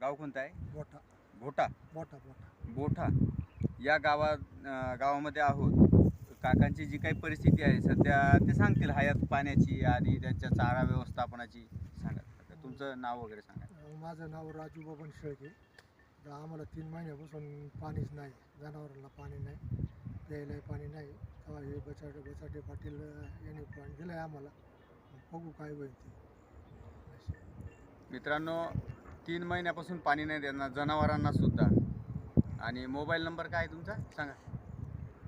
गाव कोणतं आहे? मोठा भोटा मोठा मोठा बोठा या गावात अं, गावामध्ये आहोत. काकांची जी काही परिस्थिती आहे सध्या ते सांगतील हयात पाण्याची आणि त्यांच्या चारा व्यवस्थापनाची. सांगा. काका. तुमचं नाव वगैरे सांगा. अं, माझं नाव राजू बबन शेळके. तर आम्हाला तीन महिन्यापासून पाणीच नाही. जनावरांना पाणी नाही. प्यायला पाणी नाही. तेव्हा हे बचाटे बचाटे पाटील अं, यांनी पाणी दिलं आहे आम्हाला बघू काय होईल ते. मित्रांनो तीन महिन्यापासून पाणी नाही देणार जनावरांना सुद्धा. आणि मोबाईल नंबर काय आहे तुमचा? सांगा.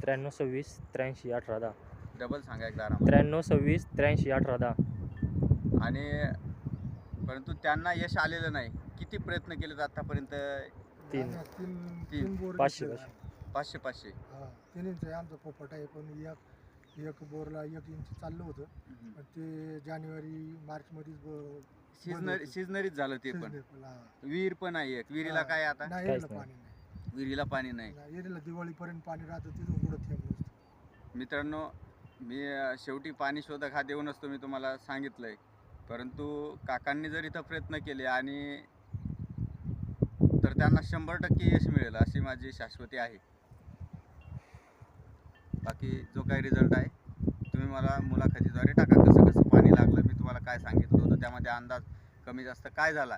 त्र्याण्णव सव्वीस त्र्याऐंशी अठरा दहा. डबल सांगा एकदा आराम त्र्याण्णव सव्वीस त्र्याऐंशी अठरा दहा. आणि परंतु त्यांना यश आलेलं नाही. किती प्रयत्न केलेत आतापर्यंत? तीन. तीन तीन. तीन बोर पाचशे. पाचशे. पाचशे पाचशे. हा तिन्हीचं आहे आमचं पोपट आहे पण एक एक बोरला एक इंच चाललं होतं. पण ते जानेवारी मार्चमध्येच ब- सिजनरी सिजनरीच झालं ते पण. विहीर पण आहे एक विहिरीला हा. काय आता? नाही काहीच. पाणी नाही. विहिरीला पाणी नाही. नाही, एरीला दिवाळीपर्यंत पाणी राहतं तिथून पुढं थेंब नसतं. मित्रांनो मी अ, शेवटी पाणी शोधक हा देऊ नसतो मी तुम्हाला सांगितलंय. परंतु काकांनी जर इथं प्रयत्न केले आणि तर त्यांना शंभर टक्के यश मिळेल अशी माझी शाश्वती आहे. बाकी जो काही रिझल्ट आहे तुम्ही मला मुलाखतीद्वारे टाका. कसं कसं पाणी लागलं मी तुम्हाला काय सांगितलं होतं त्यामध्ये अंदाज कमी जास्त काय झाला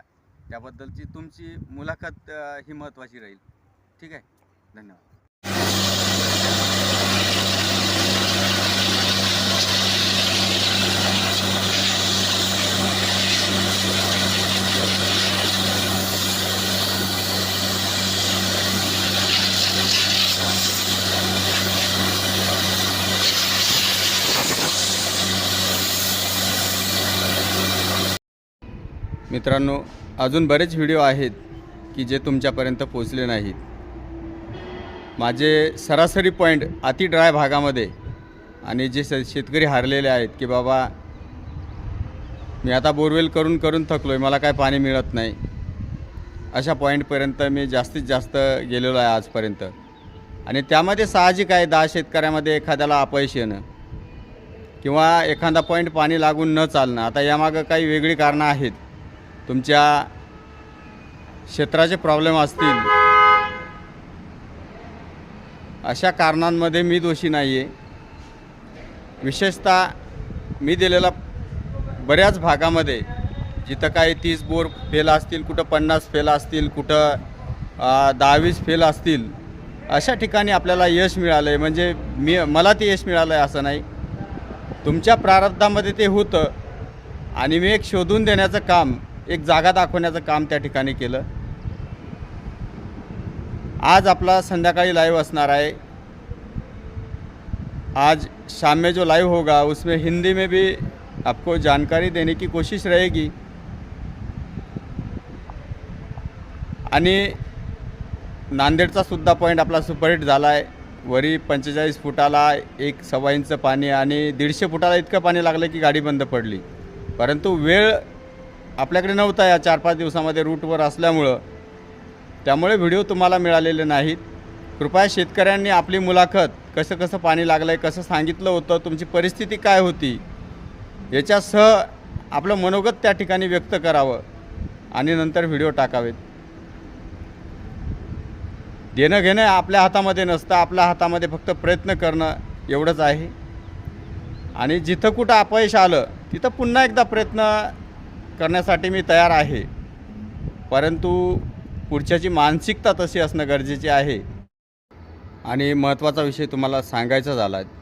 त्याबद्दलची तुमची मुलाखत ही महत्त्वाची राहील. ठीक आहे? धन्यवाद. मित्रांनो अजून बरेच व्हिडिओ आहेत की जे तुमच्यापर्यंत पोचले नाहीत. माझे सरासरी पॉईंट अति ड्राय भागामध्ये आणि जे शेतकरी हारलेले आहेत की बाबा मी आता बोरवेल करून करून थकलो आहे मला काय पाणी मिळत नाही. अशा पॉईंटपर्यंत मी जास्तीत जास्त गेलेलो आहे आजपर्यंत. आणि त्यामध्ये साहजिक आहे दहा शेतकऱ्यामध्ये एखाद्याला अपयश येणं किंवा एखादा पॉईंट पाणी लागून न चालणं. आता यामागं काही वेगळी कारणं आहेत. तुमच्या क्षेत्राचे प्रॉब्लेम असतील. अशा कारणांमध्ये मी दोषी नाही आहे विशेषतः मी दिलेला बऱ्याच भागामध्ये जिथं काही तीस बोर फेल असतील कुठं पन्नास फेल असतील कुठं दहावीस फेल असतील अशा ठिकाणी आपल्याला यश मिळालं आहे म्हणजे मी मला ते यश मिळालं आहे असं नाही. तुमच्या प्रारब्धामध्ये ते होतं. आणि मी एक शोधून देण्याचं काम एक जागा दाखवण्याचं काम त्या ठिकाणी केलं. आज आपला संध्याकाळी लाईव्ह असणार आहे. आज शाम में जो लाइव होगा उसमें हिंदी में भी आपको जानकारी देने की कोशिश रहेगी. आणि नांदेडचा सुद्धा पॉईंट आपला सुपरहिट झाला आहे वरी पंचेचाळीस फुटाला एक सव्वा इंच पाणी आणि दीडशे फुटाला इतकं पाणी लागलं की गाडी बंद पडली. परंतु वेळ आपल्याकडे नव्हता या चार पाच दिवसामध्ये रूटवर असल्यामुळं. त्यामुळे व्हिडिओ तुम्हाला मिळालेले नाहीत. कृपया शेतकऱ्यांनी आपली मुलाखत कसं कसं पाणी लागलं आहे कसं सांगितलं होतं तुमची परिस्थिती काय होती याच्यासह आपलं मनोगत त्या ठिकाणी व्यक्त करावं आणि नंतर व्हिडिओ टाकावेत. देणं घेणं आपल्या हातामध्ये नसतं आपल्या हातामध्ये फक्त प्रयत्न करणं एवढंच आहे. आणि जिथं कुठं अपयश आलं तिथं पुन्हा एकदा प्रयत्न करण्यासाठी मी तयार आहे. परंतु पुढच्याची मानसिकता तशी असणं गरजेचे आहे. आणि महत्त्वाचा विषय तुम्हाला सांगायचा झाला आहे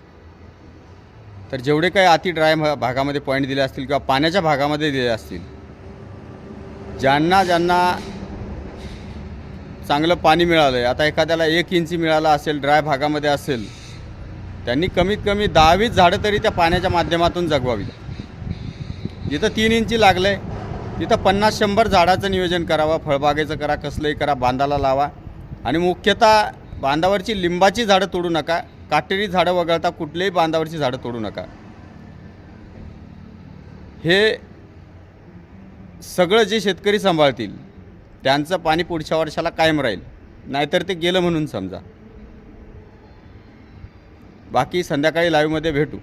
तर जेवढे काही अति ड्राय भा- भागामध्ये पॉईंट दिले असतील किंवा पाण्याच्या भागामध्ये दिले असतील ज्यांना ज्यांना चांगलं पाणी मिळालं आहे आता एखाद्याला एक इंची मिळाला असेल ड्राय भागामध्ये असेल त्यांनी कमीत कमी दहावीस झाडं तरी त्या पाण्याच्या माध्यमातून जगवावी जिथं तीन इंची लागलं आहे तिथं पन्नास शंभर झाडाचं नियोजन करावं फळबागेचं करा कसलंही करा बांधाला लावा. आणि मुख्यतः बांधावरची लिंबाची झाडं तोडू नका काटेरी झाडं वगळता कुठल्याही बांधावरची झाडं तोडू नका. हे सगळं जे शेतकरी सांभाळतील त्यांचं पाणी पुढच्या वर्षाला कायम राहील नाहीतर ते गेलं म्हणून समजा. बाकी संध्याकाळी लाईव्हमध्ये भेटू.